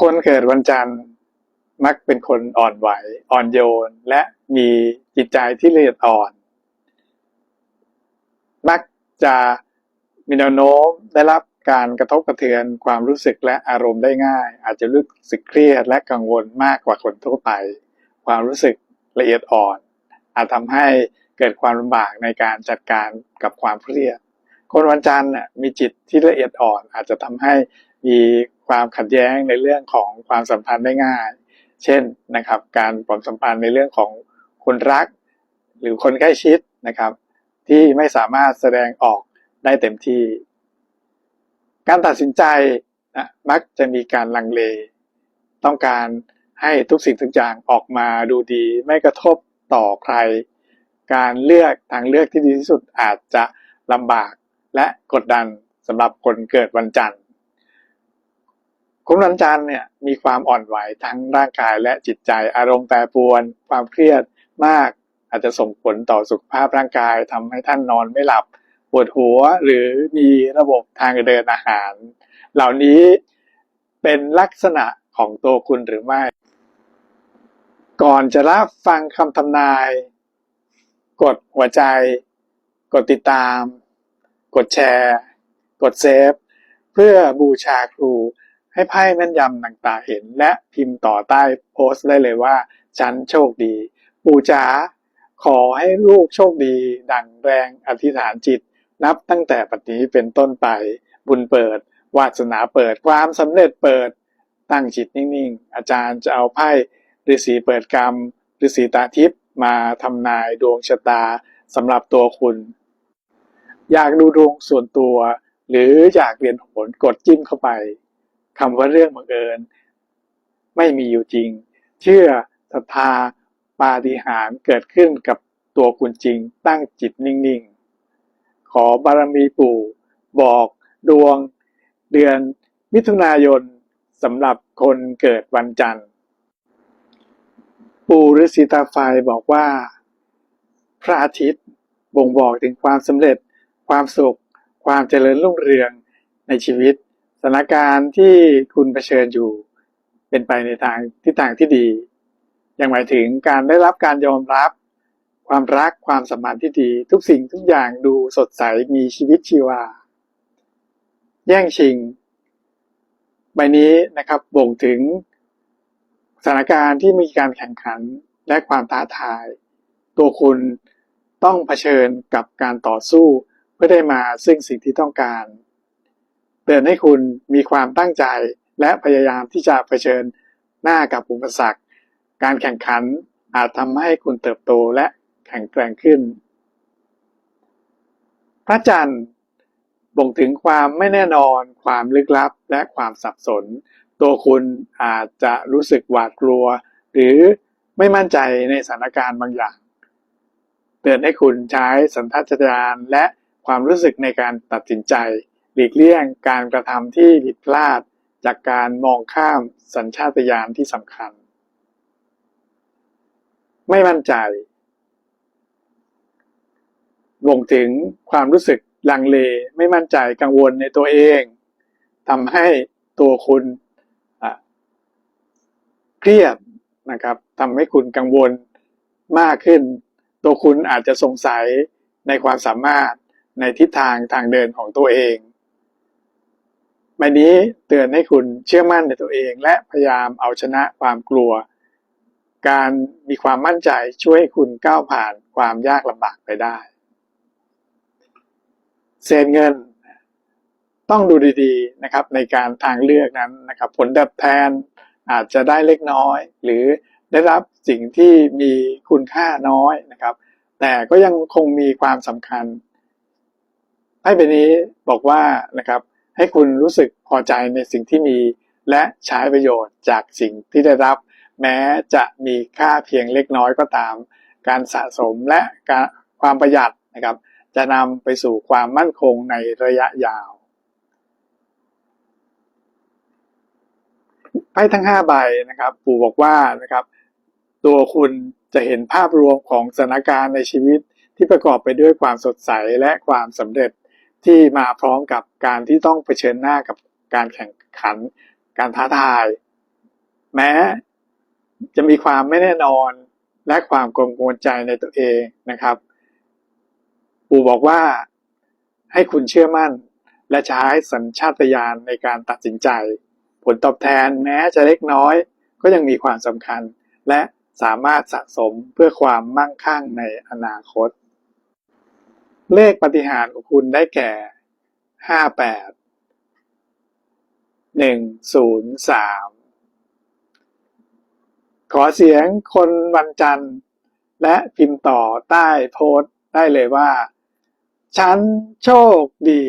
คนเกิดวันจันทร์มักเป็นคนอ่อนไหว อ่อนโยน และมีจิตใจที่ละเอียดอ่อน มักจะมีแนวโน้มได้รับการกระทบกระเทือนความรู้สึกและอารมณ์ได้ง่าย อาจจะรู้สึกเครียดและกังวลมากกว่าคนทั่วไป ความรู้สึกละเอียดอ่อน อาจทำให้เกิดความลำบากในการจัดการกับความเครียด คนวันจันทร์มีจิตที่ละเอียดอ่อน อาจจะทำให้มี ความขัดแย้งในเรื่องของความสัมพันธ์ได้ง่าย เช่นนะครับ การความสัมพันธ์ในเรื่องของคนรัก หรือคนใกล้ชิดนะครับ ที่ไม่สามารถแสดงออกได้เต็มที่ การตัดสินใจนะมักจะมีการลังเล ต้องการให้ทุกสิ่งทุกอย่างออกมาดูดี ไม่กระทบต่อใคร การเลือกทางเลือกที่ดีที่สุดอาจจะลำบากและกดดันสำหรับคนเกิดวันจันทร์ คนวันจันทร์เนี่ยมีความอ่อนไหวทั้งร่างกายและจิตใจ อารมณ์แปรปรวน ความเครียดมาก อาจจะส่งผลต่อสุขภาพร่างกายทำให้ท่านนอนไม่หลับปวดหัวหรือมีระบบทางเดินอาหาร เหล่านี้เป็นลักษณะของตัวคุณหรือไม่ ก่อนจะรับฟังคำทำนาย กดหัวใจ กดติดตาม กดแชร์ กดเซฟ เพื่อบูชาครู ให้ไพ่แม่นยำต่างๆเห็น และพิมพ์ต่อใต้โพสต์ได้เลยว่า ฉันโชคดี ปู่จ๋าขอให้ลูกโชคดี ดังแรงอธิษฐานจิต นับตั้งแต่ปัจจุบันเป็นต้นไป บุญเปิด วาสนาเปิดความสำเร็จเปิด ตั้งจิตนิ่งๆ อาจารย์จะเอาไพ่ฤาษีเปิดกรรมฤาษีตาทิพย์มาทำนายดวงชะตาสำหรับตัวคุณ อยากดูดวงส่วนตัว หรืออยากเรียนโหนกดจิ้มเข้าไป คำว่าเรื่องบังเอิญไม่มีอยู่จริง เชื่อศรัทธาปาฏิหาริย์เกิดขึ้นกับตัวคุณจริง ตั้งจิตนิ่งๆ ขอบารมีปู่บอกดวงเดือนมิถุนายนสำหรับคนเกิดวันจันทร์ ปู่ฤาษีตาไฟบอกว่า พระอาทิตย์บ่งบอกถึงความสำเร็จ ความสุข ความเจริญรุ่งเรืองในชีวิต สถานการณ์ที่คุณเผชิญอยู่เป็นไปในทางทิศทางที่ดียังหมายถึงการได้รับการยอมรับ ความรักความสัมพันธ์ที่ดี ทุกสิ่งทุกอย่างดูสดใสมีชีวิตชีวา แย่งชิง ใบนี้นะครับบ่งถึงสถานการณ์ที่มีการแข่งขันและความท้าทาย ตัวคุณต้องเผชิญกับการต่อสู้เพื่อได้มาซึ่งสิ่งที่ต้องการ เตือนให้คุณมีความตั้งใจและพยายามที่จะเผชิญหน้ากับอุปสรรค การแข่งขันอาจทำให้คุณเติบโตและแข็งแกร่งขึ้น พระจันทร์บ่งถึงความไม่แน่นอน ความลึกลับ และความสับสน ตัวคุณอาจจะรู้สึกหวาดกลัว หรือไม่มั่นใจในสถานการณ์บางอย่าง เตือนให้คุณใช้สันทัศญาณและความรู้สึกในการตัดสินใจ หลีกเลี่ยงการกระทำที่ผิดพลาดจากการมองข้ามสัญชาตญาณที่สำคัญ ไม่มั่นใจบ่งถึงความรู้สึกลังเลไม่มั่นใจกังวลในตัวเองทำให้ตัวคุณเครียดนะครับทำให้คุณกังวลมากขึ้น ตัวคุณอาจจะสงสัยในความสามารถในทิศทางทางเดินของตัวเอง ใบนี้เตือนให้คุณเชื่อมั่นในตัวเอง และพยายามเอาชนะความกลัว การมีความมั่นใจช่วยให้คุณก้าวผ่านความยากลำบากไปได้ เศษเงิน ต้องดูดีๆนะครับในการทางเลือกนั้นนะครับ ผลดับแทนอาจจะได้เล็กน้อย หรือได้รับสิ่งที่มีคุณค่าน้อยนะครับ แต่ก็ยังคงมีความสำคัญให้ใบนี้บอกว่านะครับ ให้คุณรู้สึกพอใจในสิ่งที่มี และใช้ประโยชน์จากสิ่งที่ได้รับ แม้จะมีค่าเพียงเล็กน้อยก็ตาม การสะสมและการความประหยัดนะครับ จะนำไปสู่ความมั่นคงในระยะยาวไพ่ทั้งห้าใบนะครับ ปู่บอกว่านะครับ ตัวคุณจะเห็นภาพรวมของสถานการณ์ในชีวิตที่ประกอบไปด้วยความสดใสและความสำเร็จ ที่มาพร้อมกับการที่ต้องเผชิญหน้ากับการแข่งขัน การท้าทาย แม้จะมีความไม่แน่นอนและความกังวลใจในตัวเองนะครับ ปู่บอกว่าให้คุณเชื่อมั่น และใช้สัญชาตญาณในการตัดสินใจ ผลตอบแทนแม้จะเล็กน้อย ก็ยังมีความสำคัญ และสามารถสะสมเพื่อความมั่งคั่งในอนาคต เลขปฏิหารของคุณได้แก่ห้าแปดหนึ่งศูนย์สามขอเสียงคนวันจันทร์ และพิมพ์ต่อใต้โพสต์ได้เลยว่า ฉันโชคดี